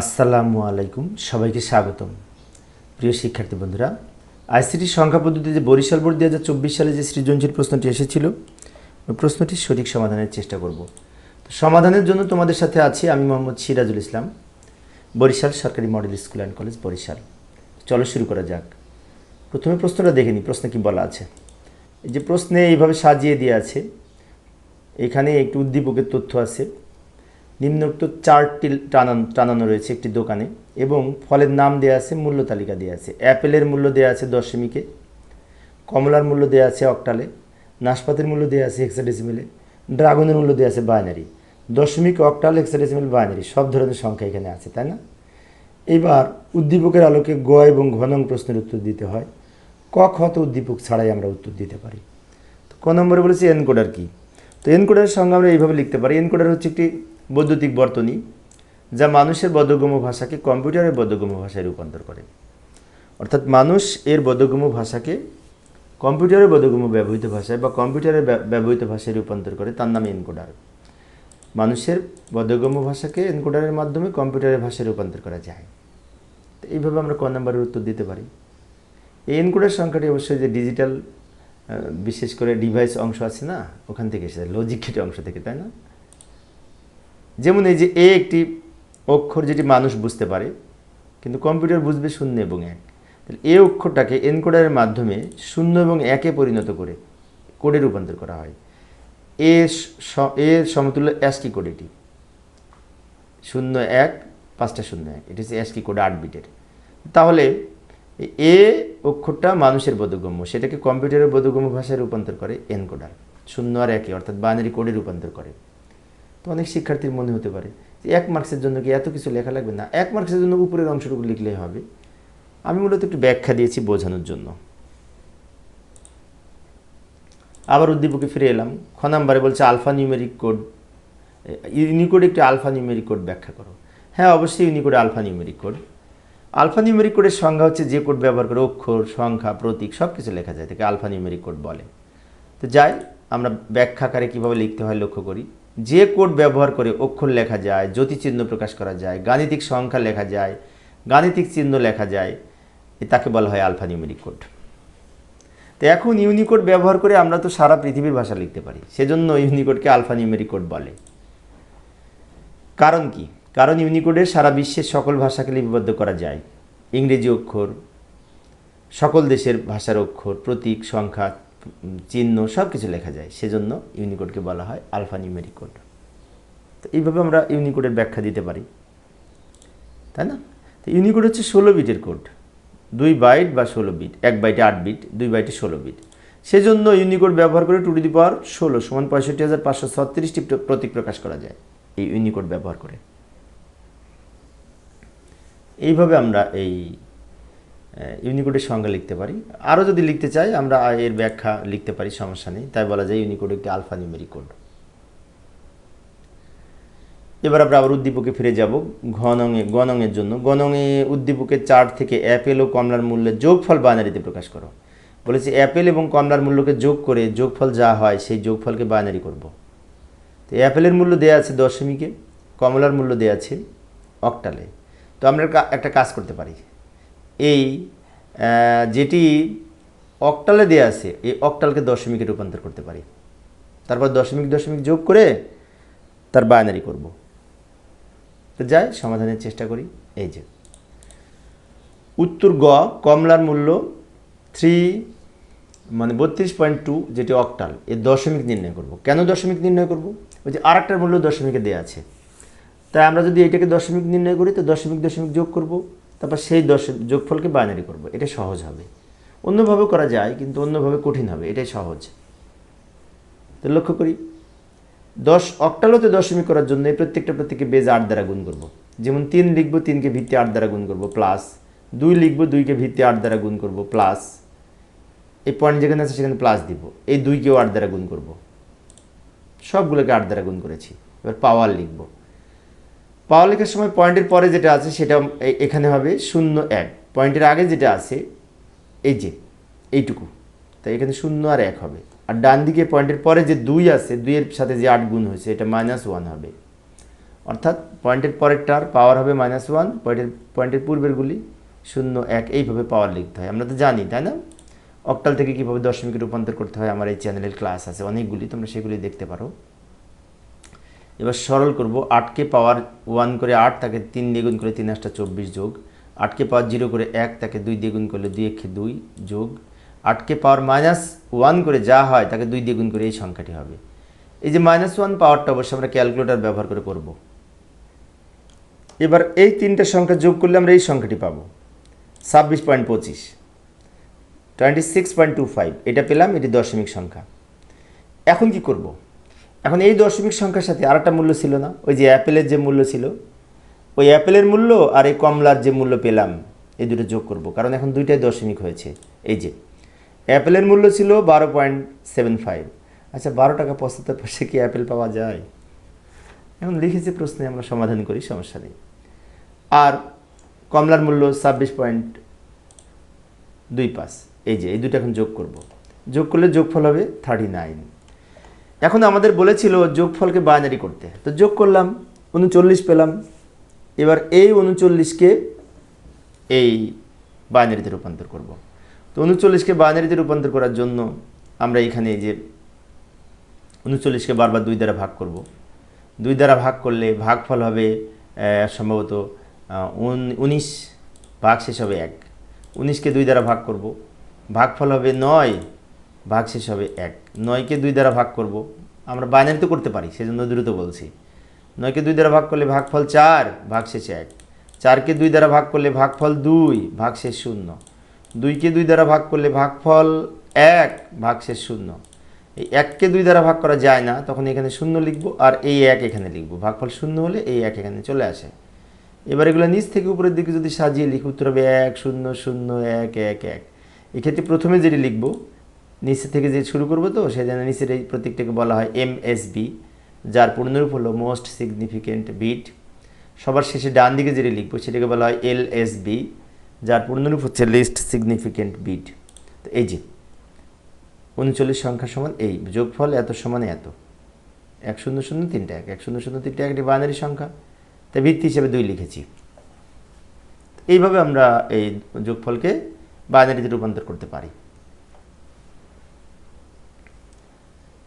আসসালামু আলাইকুম, সবাইকে স্বাগতম। প্রিয় শিক্ষার্থী বন্ধুরা, আইসিটি সংখ্যা পদ্ধতিতে বরিশাল বোর্ড দু হাজার চব্বিশ সালে যে সৃজনশীল প্রশ্নটি এসেছিল, ওই প্রশ্নটির সঠিক সমাধানের চেষ্টা করব। তো সমাধানের জন্য তোমাদের সাথে আছি আমি মোহাম্মদ সিরাজুল ইসলাম, বরিশাল সরকারি model school and college Barishal. চলো শুরু করা যাক। প্রথমে প্রশ্নটা দেখে নিই প্রশ্নে কি বলা আছে? এই যে প্রশ্নে এইভাবে সাজিয়ে দিয়ে আছে, এখানে একটি উদ্দীপকের তথ্য আছে। নিম্নোক্ত চারটি টানানো টানানো রয়েছে একটি দোকানে এবং ফলের নাম দেওয়া আছে, মূল্য তালিকা দেওয়া আছে। অ্যাপেলের মূল্য দেওয়া আছে দশমিকে কমলার মূল্য দেওয়া আছে অক্টালে, নাশপাতির মূল্য দেওয়া আছে হেক্সাডেসিমেলে ড্রাগনের মূল্য দেওয়া আছে বাইনারি দশমিক অক্টাল হেক্সাডেসিমেল বাইনারি সব ধরনের সংখ্যা এখানে আছে, তাই না? এবার উদ্দীপকের আলোকে গ এবং ঘনং প্রশ্নের উত্তর দিতে হয়। ক উদ্দীপক ছাড়াই আমরা উত্তর দিতে পারি। তো ক নম্বরে বলেছি এনকোডার কি? তো এনকোডারের সঙ্গে আমরা এইভাবে লিখতে পারি। এনকোডার হচ্ছে একটি বৈদ্যুতিক বর্তনী, যা মানুষের বোধগম্য ভাষাকে কম্পিউটারের বোধগম্য ভাষায় রূপান্তর করে। অর্থাৎ মানুষ এর বোধগম্য ভাষাকে কম্পিউটারের বোধগম্য ব্যবহৃত ভাষায় বা কম্পিউটারের ব্যবহৃত ভাষায় রূপান্তর করে, তার নাম এনকোডার। মানুষের বোধগম্য ভাষাকে এনকোডারের মাধ্যমে কম্পিউটারের ভাষায় রূপান্তর করা যায়। তো এইভাবে আমরা ক নম্বরের উত্তর দিতে পারি। এই এনকোডার সংখ্যাটি অবশ্যই যে ডিজিটাল বিশেষ করে ডিভাইস অংশ আছে না, ওখান থেকে এসেছে লজিক গেটের অংশ থেকে, তাই না? যেমন এই যে এ একটি অক্ষর যেটি মানুষ বুঝতে পারে, কিন্তু কম্পিউটার বুঝবে শূন্য এবং এক। তাহলে এ অক্ষরটাকে এনকোডারের মাধ্যমে শূন্য এবং একে পরিণত করে কোডে রূপান্তর করা হয়। এ এ সমতুল্য অ্যাসকি কোড এটি? শূন্য এক, পাঁচটা শূন্য এক। এটি হচ্ছে অ্যাসকি কোড আট বিটের তাহলে এ অক্ষরটা মানুষের বোধগম্য। সেটাকে কম্পিউটারের বোধগম্য ভাষায় রূপান্তর করে এনকোডার। শূন্য আর একে, অর্থাৎ বাইনারি কোডে রূপান্তর করে। তো অনেক শিক্ষার্থীর মনে হতে পারে যে এক মার্কসের জন্য কি এত কিছু লেখা লাগবে? না, এক মার্কসের জন্য উপরের অংশটুকু লিখলেই হবে। আমি মূলত একটু ব্যাখ্যা দিয়েছি বোঝানোর জন্য। আবার উদ্দীপকে ফিরে এলাম। খ নাম্বারে বলছে আলফা নিউমেরিক কোড ইউনিকোড একটি আলফা নিউমেরিক কোড ব্যাখ্যা করো। হ্যাঁ অবশ্যই Unicode alpha numeric code alphanumeric কোডের সংজ্ঞা হচ্ছে যে কোড ব্যবহার করে অক্ষর, সংখ্যা, প্রতীক সব কিছু লেখা যায় তাকে আলফা নিউমেরিক কোড বলে। তো যাই, আমরা ব্যাখ্যাকারে কীভাবে লিখতে হয় লক্ষ্য করি। যে কোড ব্যবহার করে অক্ষর লেখা যায়, জ্যোতিচিহ্ন প্রকাশ করা যায়, গাণিতিক সংখ্যা লেখা যায়, গাণিতিক চিহ্ন লেখা যায় তাকে বলা হয় আলফা নিউমেরিক কোড। তো এখন ইউনিকোড ব্যবহার করে আমরা তো সারা পৃথিবীর ভাষা লিখতে পারি, সেজন্য ইউনিকোডকে আলফা নিউমেরিক কোড বলে। কারণ কি? কারণ ইউনিকোডে সারা বিশ্বের সকল ভাষাকে লিপিবদ্ধ করা যায়। ইংরেজি অক্ষর, সকল দেশের ভাষার অক্ষর, প্রতীক, সংখ্যা, চিহ্ন সব কিছু লেখা যায়। সেজন্য ইউনিকোডকে বলা হয় আলফা নিউমেরিক কোড। তো এইভাবে আমরা ইউনিকোডের ব্যাখ্যা দিতে পারি। তাই না? তো ইউনিকোড হচ্ছে ষোলো বিটের কোড। দুই বাইট বা ষোলো বিট। এক বাইটে আট বিট, দুই বাইটে ষোলো বিট। সেজন্য ইউনিকোড ব্যবহার করে টু দি পাওয়ার ষোলো সমান পঁয়ষট্টি হাজার পাঁচশো ছত্রিশটি প্রতীক প্রকাশ করা যায়। এই ইউনিকোড ব্যবহার করে। এইভাবে আমরা এই ইউনিকোডের সংজ্ঞা লিখতে পারি। আরও যদি লিখতে চাই, আমরা এর ব্যাখ্যা লিখতে পারি, সমস্যা নেই। তাই বলা যায় ইউনিকোড একটি আলফা নিউমেরিক কোড এবার আমরা আবার উদ্দীপকে ফিরে যাব, ঘনঙে, গণঙের জন্য। গণঙে উদ্দীপকের চার্ট থেকে অ্যাপেল ও কমলার মূল্যের যোগফল বাইনারিতে প্রকাশ করো। বলেছি অ্যাপেল এবং কমলার মূল্যকে যোগ করে যোগফল যা হয়, সেই যোগফলকে বাইনারি করব। তো অ্যাপেলের মূল্য দেওয়া আছে দশমিকে, কমলার মূল্য দেওয়া আছে অক্টালে। তো আমরা একটা কাজ করতে পারি। এই যেটি অক্টালে দেওয়া আছে, এই অক্টালকে দশমিকে রূপান্তর করতে পারি। তারপর দশমিক দশমিক যোগ করে তার বাইনারি করব। তো যাই, সমাধানের চেষ্টা করি। এই যে। উত্তর গ, কমলার মূল্য থ্রি মানে বত্রিশ পয়েন্ট টু যেটি অক্টাল এর দশমিক নির্ণয় করব। কেন দশমিক নির্ণয় করব? ওই যে আর মূল্য দশমিকে দেওয়া আছে। তাই আমরা যদি এটাকে দশমিক নির্ণয় করি, তো দশমিক দশমিক যোগ করব, তারপর সেই দশ যোগফলকে বাইনারি করব। এটা সহজ হবে। অন্যভাবে করা যায়, কিন্তু অন্যভাবে কঠিন হবে। এটাই সহজ। তো লক্ষ্য করি, দশ অক্টালোতে দশমিক করার জন্য প্রত্যেকটা প্রত্যেককে বেজ আট দ্বারা গুণ করব। যেমন তিন লিখব তিনকে ভিত্তি আট দ্বারা গুণ করব প্লাস দুই লিখব দুইকে ভিত্তি আট দ্বারা গুণ করব প্লাস এই পয়েন্ট যেখানে আছে, সেখানে প্লাস দিব। এই দুইকেও আট দ্বারা গুণ করব। সবগুলোকে আট দ্বারা গুণ করেছি। এবার পাওয়ার লিখব। পাওয়ার লেখার সময় পয়েন্টের পরে যেটা আছে সেটা এখানে হবে শূন্য এক। পয়েন্টের আগে যেটা আছে, এই যে, এইটুকু। তাই এখানে শূন্য আর এক হবে। আর ডান দিকে পয়েন্টের পরে যে দুই আছে, দুইয়ের সাথে যে আট গুণ হয়েছে, এটা মাইনাস ওয়ান হবে। অর্থাৎ পয়েন্টের পরেরটার পাওয়ার হবে মাইনাস ওয়ান পয়েন্টের পয়েন্টের পূর্বেরগুলি শূন্য এক। এইভাবে পাওয়ার লিখতে হয়। আমরা তো জানি, তাই না? অক্টাল থেকে কীভাবে দশমিকে রূপান্তর করতে হয়? আমার এই চ্যানেলের ক্লাস আছে। অনেকগুলি, তোমরা সেগুলি দেখতে পারো। এবার সরল করব আটকে পাওয়ার ওয়ান করে আট তাকে তিন দ্বিগুণ করে তিন আটটা চব্বিশ যোগ। আটকে পাওয়ার জিরো করে এক তাকে দুই দ্বিগুণ করলে দুই একে দুই যোগ। আটকে পাওয়ার মাইনাস ওয়ান করে যা হয় তাকে দুই দ্বিগুণ করে এই সংখ্যাটি হবে। এই যে মাইনাস ওয়ান পাওয়ারটা অবশ্যই আমরা ক্যালকুলেটর ব্যবহার করে করব। এবার এই তিনটে সংখ্যা যোগ করলে আমরা এই সংখ্যাটি পাবো। ছাব্বিশ পয়েন্ট পঁচিশ, twenty six point two five, এটা পেলাম, এটি দশমিক সংখ্যা। এখন কি করব। এখন এই দশমিক সংখ্যার সাথে আর একটা মূল্য ছিল না, ওই যে অ্যাপেলের যে মূল্য ছিল, ওই অ্যাপেলের মূল্য আর এই কমলার যে মূল্য পেলাম, এই দুটো যোগ করব, কারণ এখন দুইটাই দশমিক হয়েছে, এই যে। অ্যাপেলের মূল্য ছিল বারো পয়েন্ট সেভেন ফাইভ। আচ্ছা বারো টাকা পঁচাত্তর পয়সা কি অ্যাপেল পাওয়া যায়? এখন লিখেছে প্রশ্নে আমরা সমাধান করি, সমস্যা নেই। আর কমলার মূল্য ছাব্বিশ পয়েন্ট দুই পাঁচ, এই যে, এই দুটো এখন যোগ করব। যোগ করলে যোগফল হবে থার্টি নাইন এখন আমাদের বলেছিল যোগফলকে বাইনারি করতে। তো যোগ করলাম, উনচল্লিশ পেলাম। এবার এই উনচল্লিশকে এই বাইনারিতে রূপান্তর করব। তো উনচল্লিশকে বাইনারিতে রূপান্তর করার জন্য আমরা এখানে যে উনচল্লিশকে বারবার দুই দ্বারা ভাগ করব। দুই দ্বারা ভাগ করলে ভাগফল হবে সম্ভবত উন- উনিশ ভাগ শেষ হবে এক। উনিশকে দুই দ্বারা ভাগ করব। ভাগফল হবে নয় ভাগ শেষ হবে এক। নয়কে দুই দ্বারা ভাগ করব। আমরা বাইনারি তো করতে পারি, সেজন্য দ্রুত বলছি। নয়কে দুই দ্বারা ভাগ করলে ভাগফল চার, ভাগ শেষে এক। চারকে দুই দ্বারা ভাগ করলে ভাগফল দুই, ভাগ শেষ শূন্য। দুইকে দুই দ্বারা ভাগ করলে ভাগফল এক, ভাগ শেষ শূন্য। এই এককে দুই দ্বারা ভাগ করা যায় না, তখন এখানে শূন্য লিখব আর এই এক এখানে লিখব। ভাগফল শূন্য হলে এই এক এখানে চলে আসে। এবার এগুলো নিচ থেকে উপরের দিকে যদি সাজিয়ে লিখি, উত্তর হবে এক, শূন্য শূন্য, এক এক এক। এক্ষেত্রে প্রথমে যেটি লিখব নিচে থেকে যে শুরু করব তো সেজন্য নিচের এই প্রতীকটাকে বলা হয় এম যার পূর্ণরূপ হলো মোস্ট সিগনিফিকেন্ট বিট সবার শেষে ডান দিকে যেটি লিখব, সেটাকে বলা হয় এল যার পূর্ণরূপ হচ্ছে লিস্ট সিগনিফিকেন্ট বিট তো এই যে, উনচল্লিশ সংখ্যা সমান এই, যোগফল এত সমান এত। এক শূন্য শূন্য তিনটা এক এক শূন্য শূন্য তিনটা একটি বাইনারি সংখ্যা। তাই ভিত্তি হিসেবে দুই লিখেছি। এইভাবে আমরা এই যোগফলকে বাইনারিতে রূপান্তর করতে পারি।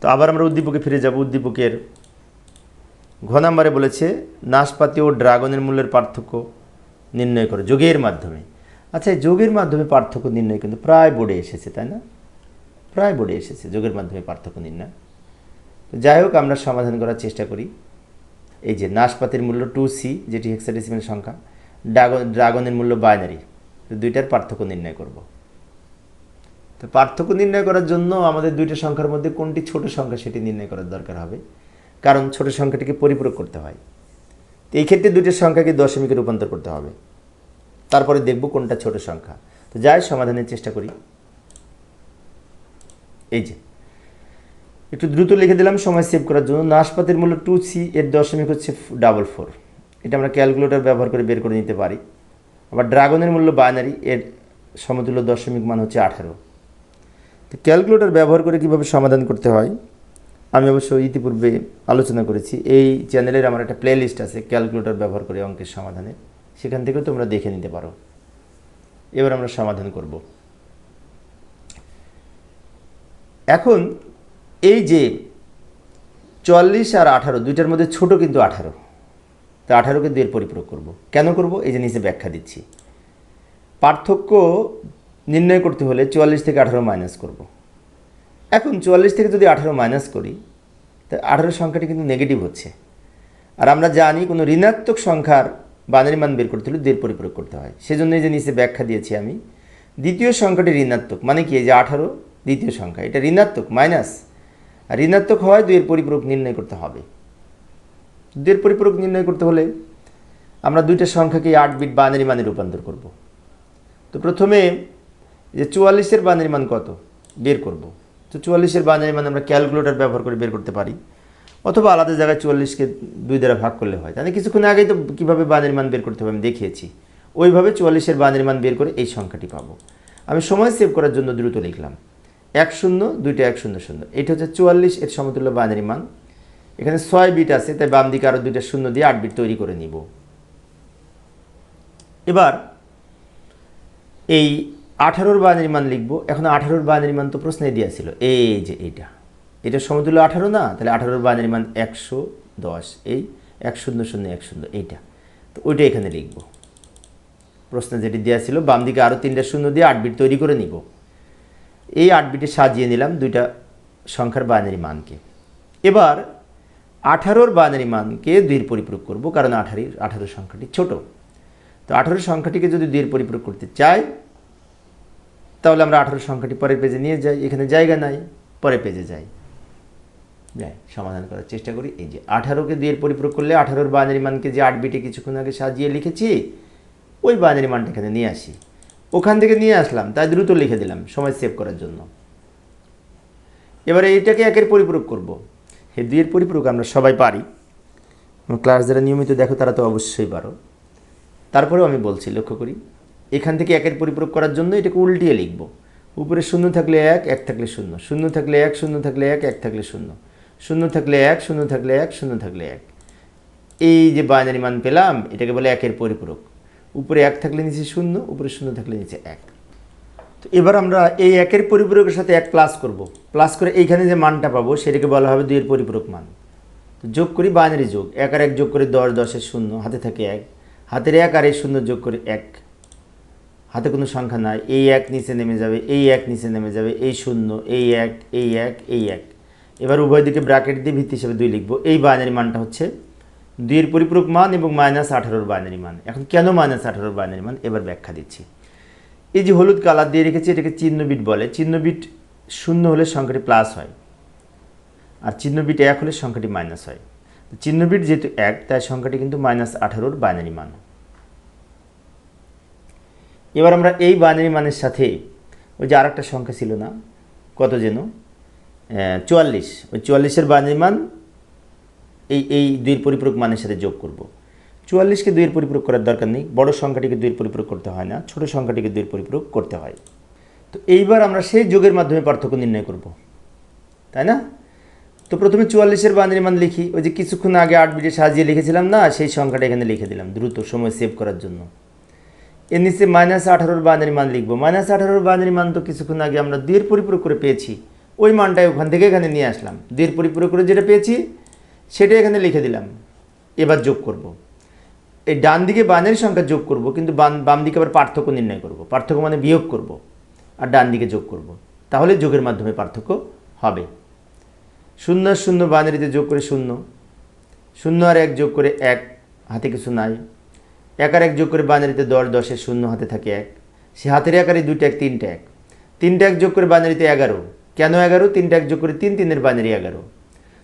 তো আবার আমরা উদ্দীপকে ফিরে যাব। উদ্দীপকের ঘ নাম্বারে বলেছে, নাশপাতি ও ড্রাগনের মূল্যের পার্থক্য নির্ণয় করে। যোগের মাধ্যমে। আচ্ছা এই যোগের মাধ্যমে পার্থক্য নির্ণয় কিন্তু প্রায় বোর্ডে এসেছে, তাই না? প্রায় বোর্ডে এসেছে যোগের মাধ্যমে পার্থক্য নির্ণয়। তো যাই হোক, আমরা সমাধান করার চেষ্টা করি। এই যে নাশপাতির মূল্য টু সি যেটি হেক্সাডেসিমেল সংখ্যা, ড্রাগন, ড্রাগনের মূল্য বাইনারি দুইটার পার্থক্য নির্ণয় করব। তো পার্থক্য নির্ণয় করার জন্য আমাদের দুইটা সংখ্যার মধ্যে কোনটি ছোট সংখ্যা সেটি নির্ণয় করার দরকার হবে। কারণ ছোট সংখ্যাটিকে পরিপূরক করতে হয়। তো এই ক্ষেত্রে দুইটা সংখ্যাকে দশমিকে রূপান্তর করতে হবে। তারপরে দেখব কোনটা ছোট সংখ্যা। তো যাই, সমাধানের চেষ্টা করি। এই যে। একটু দ্রুত লিখে দিলাম, সময় সেভ করার জন্য। নাশপাতির মূল্য টু সি এর দশমিক হচ্ছে ডাবল ফোর এটা আমরা ক্যালকুলেটর ব্যবহার করে বের করে নিতে পারি। আবার ড্রাগনের মূল্য বাইনারি এর সমতুল্য দশমিক মান হচ্ছে আঠারো। ক্যালকুলেটর ব্যবহার করে কীভাবে সমাধান করতে হয়? আমি অবশ্য ইতিপূর্বে আলোচনা করেছি। এই চ্যানেলের আমার একটা প্লেলিস্ট আছে, ক্যালকুলেটর ব্যবহার করে অঙ্কের সমাধানের। সেখান থেকেও তোমরা দেখে নিতে পারো। এবার আমরা সমাধান করব। এখন এই যে চুয়াল্লিশ আর আঠারো, দুইটার মধ্যে ছোট কিন্তু আঠারো। তো আঠারোকে দুইয়ের পরিপূরক করব। কেন করব? এই যে নিচে ব্যাখ্যা দিচ্ছি। পার্থক্য নির্ণয় করতে হলে চুয়াল্লিশ থেকে আঠারো মাইনাস করব। এখন চুয়াল্লিশ থেকে যদি আঠারো মাইনাস করি, তা আঠারো সংখ্যাটি কিন্তু নেগেটিভ হচ্ছে। আর আমরা জানি কোনো ঋণাত্মক সংখ্যার বানারি মান বের করতে হলে দুইয়ের পরিপূরক করতে হয়। সেজন্য যে নিচে ব্যাখ্যা দিয়েছি আমি, দ্বিতীয় সংখ্যাটি ঋণাত্মক মানে কি এই যে আঠারো, দ্বিতীয় সংখ্যা, এটা ঋণাত্মক মাইনাস আর ঋণাত্মক হওয়ায় দুইয়ের পরিপূরক নির্ণয় করতে হবে। দুইয়ের পরিপূরক নির্ণয় করতে হলে আমরা দুইটা সংখ্যাকে আট বিট বানারি মানে রূপান্তর করব। তো প্রথমে যে চুয়াল্লিশের বানারি মান কত? বের করব। তো চুয়াল্লিশের বানারি মান আমরা ক্যালকুলেটর ব্যবহার করে বের করতে পারি। অথবা আলাদা জায়গায় চুয়াল্লিশকে দুই দ্বারা ভাগ করলে হয়। তাহলে কিছুক্ষণ আগেই তো কীভাবে বানের মান বের করতে হবে আমি দেখিয়েছি। ওইভাবে চুয়াল্লিশের বানের মান বের করে এই সংখ্যাটি পাবো। আমি সময় সেভ করার জন্য দ্রুত লিখলাম। এক শূন্য, দুইটা এক শূন্য শূন্য। এটা হচ্ছে চুয়াল্লিশ, এর সমতুল্য বানারি মান এখানে ছয় বিট আছে, তাই বাম দিকে আরও দুইটা শূন্য দিয়ে আট বিট তৈরি করে নিব। এবার এই আঠারোর বাইনারি মান লিখব, এখন আঠারোর বাইনারি মান তো প্রশ্নে দেওয়া ছিল। এই যে এইটা, এটা সমতুল্য আঠারো না? তাহলে আঠারোর বাইনারি মান একশো দশ, এই এক শূন্য শূন্য এক শূন্য, এইটা। তো ওইটা এখানে লিখব। প্রশ্নে যেটি দেওয়া ছিল, বাম দিকে আরও তিনটা শূন্য দিয়ে আট বিট তৈরি করে নিব। এই আট বিটে সাজিয়ে নিলাম দুইটা সংখ্যার বাইনারি মানকে এবার আঠারোর বাইনারি মানকে দুইয়ের পরিপূরক করব, কারণ আঠারি আঠারো সংখ্যাটি ছোট। তো আঠারো সংখ্যাটিকে যদি দুইয়ের পরিপূরক করতে চাই তাহলে আমরা আঠারো সংখ্যাটি পরের পেজে নিয়ে যাই, এখানে জায়গা নাই, পরের পেজে যাই। সমাধান করার চেষ্টা করি। এই যে আঠারোকে দুইয়ের পরিপূরক করলে আঠারোর বাইনারি মানকে যে আট বিটে কিছুক্ষণ আগে সাজিয়ে লিখেছি, ওই বাইনারি মানটা এখানে নিয়ে আসি। ওখান থেকে নিয়ে আসলাম, তাই দ্রুত লিখে দিলাম, সময় সেভ করার জন্য। এবারে এইটাকে একের পরিপূরক করব। এই দুইয়ের পরিপূরক আমরা সবাই পারি। ক্লাস যারা নিয়মিত দেখো, তারা তো অবশ্যই পারো। তারপরেও আমি বলছি, লক্ষ্য করি এখান থেকে একের পরিপূরক করার জন্য এটাকে উল্টিয়ে লিখব। উপরে শূন্য থাকলে এক এক থাকলে শূন্য। শূন্য থাকলে এক, শূন্য থাকলে এক এক থাকলে শূন্য। শূন্য থাকলে এক, শূন্য থাকলে এক, শূন্য থাকলে এক। এই যে বাইনারি মান পেলাম, এটাকে বলে একের পরিপূরক। উপরে এক থাকলে নিচে শূন্য, উপরে শূন্য থাকলে নিচে এক। তো এবার আমরা এই একের পরিপূরকের সাথে এক প্লাস করব। প্লাস করে এইখানে যে মানটা পাবো, সেটাকে বলা হবে দুইয়ের পরিপূরক মান। তো যোগ করি বাইনারি যোগ। এক আর এক যোগ করে দশ, দশের শূন্য। হাতে থাকে এক। হাতের এক আর এই শূন্য যোগ করে এক। হাতে কোনো সংখ্যা নাই, এই এক নিচে নেমে যাবে, এই এক নিচে নেমে যাবে, এই শূন্য, এই এক এই এক এই এক। এবার উভয় দিকে ব্র্যাকেট দিয়ে ভিত্তি হিসেবে দুই লিখব। এই বাইনারি মানটা হচ্ছে দুইয়ের পরিপূরক মান এবং মাইনাস আঠারোর বাইনারি মান। এখন কেন মাইনাস আঠারোর বাইনারি মান? এবার ব্যাখ্যা দিচ্ছি। এই যে হলুদ কালার দিয়ে রেখেছি, এটাকে চিহ্ন বিট বলে। চিহ্নবিট শূন্য হলে সংখ্যাটি প্লাস হয় আর চিহ্নবিট এক হলে সংখ্যাটি মাইনাস হয়। চিহ্নবিট যেহেতু এক, তাই সংখ্যাটি কিন্তু মাইনাস আঠারোর বাইনারি মান। এবার আমরা এই বাইনারি মানের সাথে ওই যে আরেকটা সংখ্যা ছিল না, কত যেন? চুয়াল্লিশ। ওই চুয়াল্লিশের বাইনারি মান এই এই দুইয়ের পরিপূরক মানের সাথে যোগ করব। চুয়াল্লিশকে দুইয়ের পরিপূরক করার দরকার নেই, বড় সংখ্যাটিকে দুইয়ের পরিপূরক করতে হয় না, ছোট সংখ্যাটিকে দুইয়ের পরিপূরক করতে হয়। তো এইবার আমরা সেই যোগের মাধ্যমে পার্থক্য নির্ণয় করব, তাই না? তো প্রথমে চুয়াল্লিশের বানারি মান লিখি, ওই যে কিছুক্ষণ আগে আট বিটে সাজিয়ে লিখেছিলাম না, সেই সংখ্যাটা এখানে লিখে দিলাম, দ্রুত সময় সেভ করার জন্য। এর নিচে মাইনাস আঠারোর বানারি মান লিখব। মাইনাস আঠারোর বানারি মান তো কিছুক্ষণ আগে আমরা দুইয়ের পরিপূরক করে পেয়েছি। ওই মানটাই ওখান থেকে এখানে নিয়ে আসলাম। দুইয়ের পরিপূরক করে যেটা পেয়েছি, সেটা এখানে লিখে দিলাম। এবার যোগ করব। এই ডান দিকে বানের সংখ্যা যোগ করব, কিন্তু বাম দিকে আবার পার্থক্য নির্ণয় করব। পার্থক্য মানে বিয়োগ করব আর ডান দিকে যোগ করব। তাহলে যোগের মাধ্যমে পার্থক্য হবে। শূন্য শূন্য বানারিতে যোগ করে শূন্য। শূন্য আর এক যোগ করে এক, হাতে কিছু নাই। এক আর এক যোগ করে বানারিতে দশ দশের শূন্য হাতে থাকে এক। সে হাতের একারে দুইটা এক, তিনটা এক। তিনটা এক যোগ করে বানারিতে এগারো। কেন এগারো? তিনটা এক যোগ করে তিন, তিনের বানারি এগারো।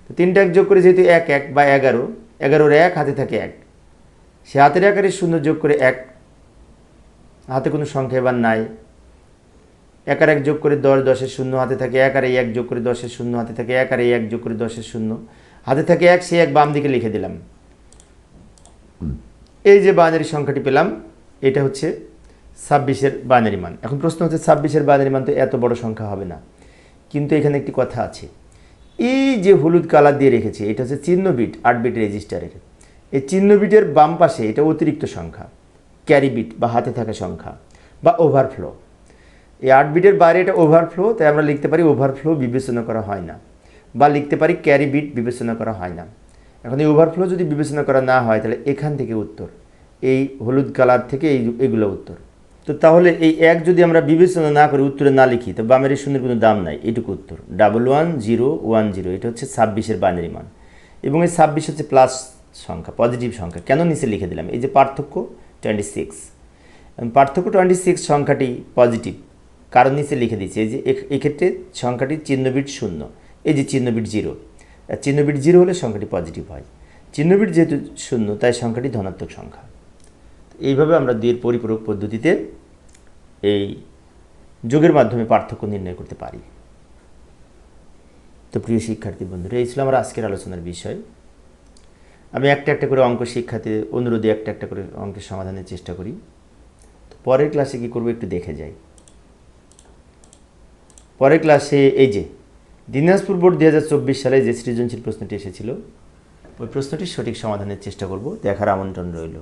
তো তিনটা এক যোগ করে যেহেতু এক এক বা এগারো, এগারোর এক হাতে থাকে এক। সে হাতের আকারে শূন্য যোগ করে এক। হাতে কোনো সংখ্যা এবার নাই। এক আর এক যোগ করে দশ, দশের শূন্য হাতে থাকে এক, আর এক যোগ করে দশের শূন্য হাতে থাকে এক, আর এক যোগ করে দশের শূন্য হাতে থাকে এক সে এক বাম দিকে লিখে দিলাম। এই যে বাইনারি সংখ্যাটি পেলাম, এটা হচ্ছে ছাব্বিশের বাইনারি মান। এখন প্রশ্ন হচ্ছে, ছাব্বিশের বাইনারি মান তো এত বড় সংখ্যা হবে না। কিন্তু এখানে একটি কথা আছে। এই যে হলুদ কালার দিয়ে রেখেছি, এটা হচ্ছে চিহ্ন বিট, আট বিট রেজিস্টারের এই চিহ্ন বিটের বাম পাশে এটা অতিরিক্ত সংখ্যা ক্যারি বিট বা হাতে থাকা সংখ্যা বা ওভারফ্লো এই আট বিটের বাইরে এটা ওভারফ্লো তাই আমরা লিখতে পারি ওভারফ্লো বিবেচনা করা হয় না বা লিখতে পারি ক্যারি বিট বিবেচনা করা হয় না। এখন এই ওভারফ্লো যদি বিবেচনা করা না হয়, তাহলে এখান থেকে উত্তর। এই হলুদ কালার থেকে এই এগুলো উত্তর। তো তাহলে এই এক যদি আমরা বিবেচনা না করে, উত্তরে না লিখি, তো বামের এই শূন্যের কোনো দাম নাই, এটুকু উত্তর। Double one zero one zero এটা হচ্ছে ছাব্বিশের বাইনারি মান। এবং এই ছাব্বিশ হচ্ছে প্লাস সংখ্যা পজিটিভ সংখ্যা। কেন নিচে লিখে দিলাম? এই যে পার্থক্য টোয়েন্টি সিক্স পার্থক্য টোয়েন্টি সিক্স সংখ্যাটি পজিটিভ কারণ নিচে লিখে দিচ্ছি এই যে এক্ষেত্রে সংখ্যাটি চিহ্নবিট শূন্য, এই যে চিহ্নবিট জিরো চিহ্নবিট জিরো হলে সংখ্যাটি পজিটিভ হয়। চিহ্নবিট যেহেতু শূন্য, তাই সংখ্যাটি ধনাত্মক সংখ্যা। এইভাবে আমরা দুইয়ের পরিপূরক পদ্ধতিতে এই যোগের মাধ্যমে পার্থক্য নির্ণয় করতে পারি। তো প্রিয় শিক্ষার্থী বন্ধুরা, এই ছিল আমার আজকের আলোচনার বিষয়। আমি একটা একটা করে অঙ্ক শিক্ষার্থী অনুরোধে একটা একটা করে অঙ্কের সমাধানের চেষ্টা করি। তো পরের ক্লাসে কী করব একটু দেখে যাই। পরের ক্লাসে এই যে দিনাজপুর বোর্ড দু হাজার চব্বিশ সালে যে সৃজনশীল প্রশ্নটি এসেছিল, ওই প্রশ্নটির সঠিক সমাধানের চেষ্টা করব, দেখার আমন্ত্রণ রইল।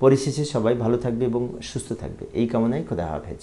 পরিশেষে সবাই ভালো থাকবে এবং সুস্থ থাকবে। এই কামনায় খোদা হাফেজ।